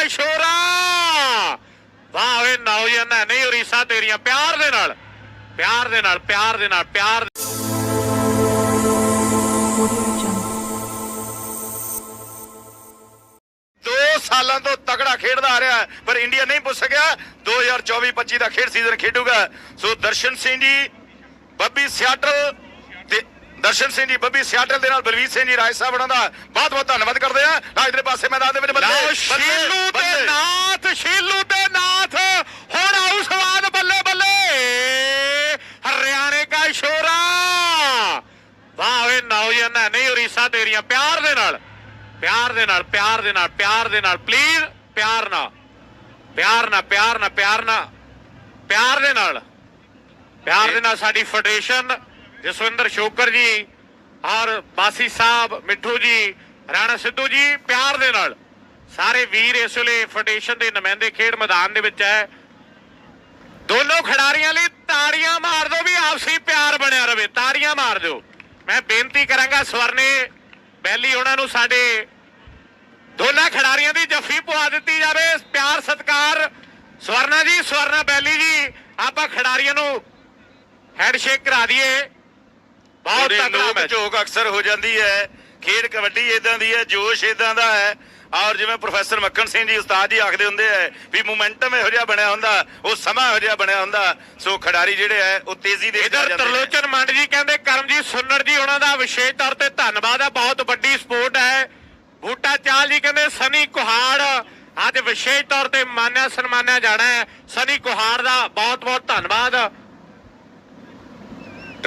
ਕਾ ਸ਼ੋਰਾ। ਵਾਹ ਵੇ ਨੌਜਵਾਨ ਨਹੀਂ ਉਰੀਸਾ ਤੇਰੀਆਂ ਪਿਆਰ ਦੇ ਨਾਲ ਪਿਆਰ ਦੇ ਨਾਲ ਪਿਆਰ ਦੇ ਨਾਲ ਪਿਆਰ. ਦੋ ਸਾਲਾਂ ਤੋਂ ਤਗੜਾ ਖੇਡਦਾ ਆ ਰਿਹਾ ਪਰ ਇੰਡੀਆ ਨਹੀਂ ਪੁੱਛ ਸਕਿਆ। 2024-25 ਦਾ ਖੇਡ ਸੀਜ਼ਨ ਖੇਡੂਗਾ। ਸੋ ਦਰਸ਼ਨ ਸਿੰਘ ਜੀ ਬੱਬੀ ਸਿਆਟਲ ਤੇ ਦਰਸ਼ਨ ਸਿੰਘ ਜੀ ਬੱਬੀ ਸਿਆਟਲ ਦੇ ਨਾਲ ਬਲਵੀਰ ਸਿੰਘ ਜੀ ਰਾਏ ਸਾਹਿਬ ਉਹਨਾਂ ਦਾ ਬਹੁਤ ਬਹੁਤ ਧੰਨਵਾਦ ਕਰਦੇ ਆ। ਨਾ ਇਧਰੇ ਪਾਸੇ ਮੈਦਾਨ ਦੇ ਵਿੱਚ ਬੱਲੇ ਨਾਥ ਸ਼ੀਲੂ ਤੇ ਨਾਥ। ਹੁਣ ਆਉ ਸਵਾਦ ਬੱਲੇ ਬੱਲੇ। ਹਰਿਆਣੇ ਕਾ ਸ਼ੋਰਾ। ਵਾਹ ਵੇ ਨੌਜਵਾਨ ਨਹੀਂ ਉਰੀਸਾ ਤੇਰੀਆਂ, ਪਿਆਰ ਦੇ ਨਾਲ। ਪਿਆਰ ਦੇ ਨਾਲ, ਪਿਆਰ ਦੇ ਨਾਲ, ਪਿਆਰ ਦੇ ਨਾਲ ਪਲੀਜ਼ ਪਿਆਰ ਨਾਲ। ਪਿਆਰ ਨਾਲ ਪਿਆਰ ਨਾਲ ਪਿਆਰ ਨਾਲ। ਪਿਆਰ ਦੇ ਨਾਲ। ਪਿਆਰ ਦੇ ਨਾਲ ਸਾਡੀ ਫੈਡਰੇਸ਼ਨ, ਜਸਵਿੰਦਰ ਸ਼ੋਕਰ ਜੀ ਔਰ ਬਾਸੀ ਸਾਹਿਬ ਮਿੱਠੂ ਜੀ, ਰਾਣਾ ਸਿੱਧੂ ਜੀ, ਪਿਆਰ ਦੇ ਨਾਲ। ਸਾਰੇ ਵੀਰ ਇਸ ਵੇਲੇ ਫੈਡਰੇਸ਼ਨ ਦੇ ਨੁਮਾਇੰਦੇ ਖੇਡ ਮੈਦਾਨ ਦੇ ਵਿੱਚ ਹੈ। ਦੋਨੋਂ ਖਿਡਾਰੀਆਂ ਲਈ ਤਾੜੀਆਂ ਮਾਰ ਦਿਓ ਵੀ ਆਪਸੀ ਪਿਆਰ ਬਣਿਆ ਰਵੇ। ਤਾੜੀਆਂ ਮਾਰ ਦਿਓ। ਮੈਂ ਬੇਨਤੀ ਕਰਾਂਗਾ ਸਵਰਨੇ ਬੈਲੀ ਉਹਨਾਂ ਨੂੰ ਸਾਡੇ ਦੋਨਾਂ ਖਿਡਾਰੀਆਂ ਦੀ ਜੱਫੀ ਪਵਾ ਦਿੱਤੀ ਜਾਵੇ। ਪਿਆਰ ਸਤਿਕਾਰ। ਸਵਰਨਾ ਜੀ ਸਵਰਨਾ ਬੈਲੀ ਜੀ ਆਪਾਂ ਖਿਡਾਰੀਆਂ ਨੂੰ ਹੈਂਡਸ਼ੇਕ ਕਰਾ ਦਈਏ। ਬਹੁਤ ਤਕੜਾ ਮੈਚ ਝੋਕ ਅਕਸਰ ਹੋ ਜਾਂਦੀ ਹੈ। ਖੇਡ ਕਬੱਡੀ ਇਦਾਂ ਦੀ ਹੈ ਜੋਸ਼ ਇਦਾਂ ਦਾ ਹੈ। ਔਰ ਜਿਵੇਂ ਪ੍ਰੋਫੈਸਰ ਮੱਕਨ ਸਿੰਘ ਜੀ ਉਸਤਾਦ ਜੀ ਆਖਦੇ ਹੁੰਦੇ ਆ ਵੀ ਮੋਮੈਂਟਮ ਇਹੋ ਜਿਹਾ ਬਣਿਆ ਹੁੰਦਾ ਉਹ ਸਮਾਂ ਇਹੋ ਜਿਹਾ ਬਣਿਆ ਹੁੰਦਾ ਸੋ ਖਿਡਾਰੀ ਜਿਹੜੇ ਹੈ ਉਹ ਤੇਜ਼ੀ ਦੇ ਇਧਰ ਤਰਲੋਚਨ ਮੰਡ ਜੀ ਕਹਿੰਦੇ ਕਰਮਜੀਤ ਸੁੰਨੜ ਜੀ ਉਹਨਾਂ ਦਾ ਵਿਸ਼ੇਸ਼ ਤੌਰ ਤੇ ਧੰਨਵਾਦ ਹੈ ਬਹੁਤ ਵੱਡੀ ਸਪੋਰਟ ਹੈ। ਬੂਟਾ ਚਾਲ ਜੀ ਕਹਿੰਦੇ ਸਨੀ ਕੁਹਾੜ ਅੱਜ ਵਿਸ਼ੇਸ਼ ਤੌਰ ਤੇ ਮਾਨਿਆ ਸਨਮਾਨਿਆ ਜਾਣਾ ਹੈ। ਸਨੀ ਕੁਹਾੜ ਦਾ ਬਹੁਤ ਬਹੁਤ ਧੰਨਵਾਦ।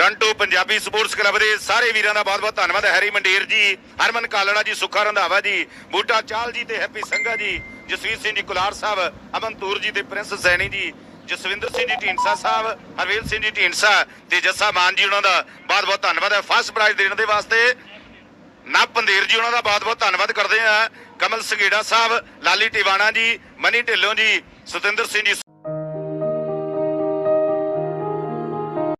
ਟ੍ਰਾਂਟੋ ਪੰਜਾਬੀ ਸਪੋਰਟਸ ਕਲੱਬ ਦੇ ਸਾਰੇ ਵੀਰਾਂ ਦਾ ਬਹੁਤ-ਬਹੁਤ ਧੰਨਵਾਦ। ਹੈਰੀ ਮੰਡੇਰ ਜੀ, ਹਰਮਨ ਕਾਲੜਾ ਜੀ, ਸੁੱਖਾ ਰੰਧਾਵਾ ਜੀ, ਬੂਟਾ ਚਾਲ ਜੀ ਤੇ ਹੈਪੀ ਸੰਘਾ ਜੀ, ਜਸਵੀਰ ਸਿੰਘ ਜੀ ਕੁਲਾਰ ਸਾਹਿਬ ਅਮਨ ਜੀ ਤੇ ਪ੍ਰਿੰਸ ਸੈਣੀ ਜੀ, ਜਸਵਿੰਦਰ ਸਿੰਘ ਜੀ, ਢੀਂਡਸਾ ਸਾਹਿਬ, ਹਰਵੇਲ ਸਿੰਘ ਜੀ, ਢੀਂਡਸਾ ਤੇ ਜੱਸਾ ਮਾਨ ਜੀ, ਉਹਨਾਂ ਦਾ ਬਹੁਤ-ਬਹੁਤ ਧੰਨਵਾਦ। ਹੈ ਫਸਟ ਪ੍ਰਾਈਜ਼ ਦੇਣ ਦੇ ਵਾਸਤੇ ਨਾ ਪੰਦੇਰ ਜੀ, ਉਹਨਾਂ ਦਾ ਬਹੁਤ-ਬਹੁਤ ਧੰਨਵਾਦ ਕਰਦੇ ਆ ਕਮਲ ਸੰਘੇੜਾ ਸਾਹਿਬ, ਲਾਲੀ ਟਿਵਾਣਾ ਜੀ, ਮਨੀ ਢਿੱਲੋਂ ਜੀ, ਸਤਿੰਦਰ ਸਿੰਘ ਜੀ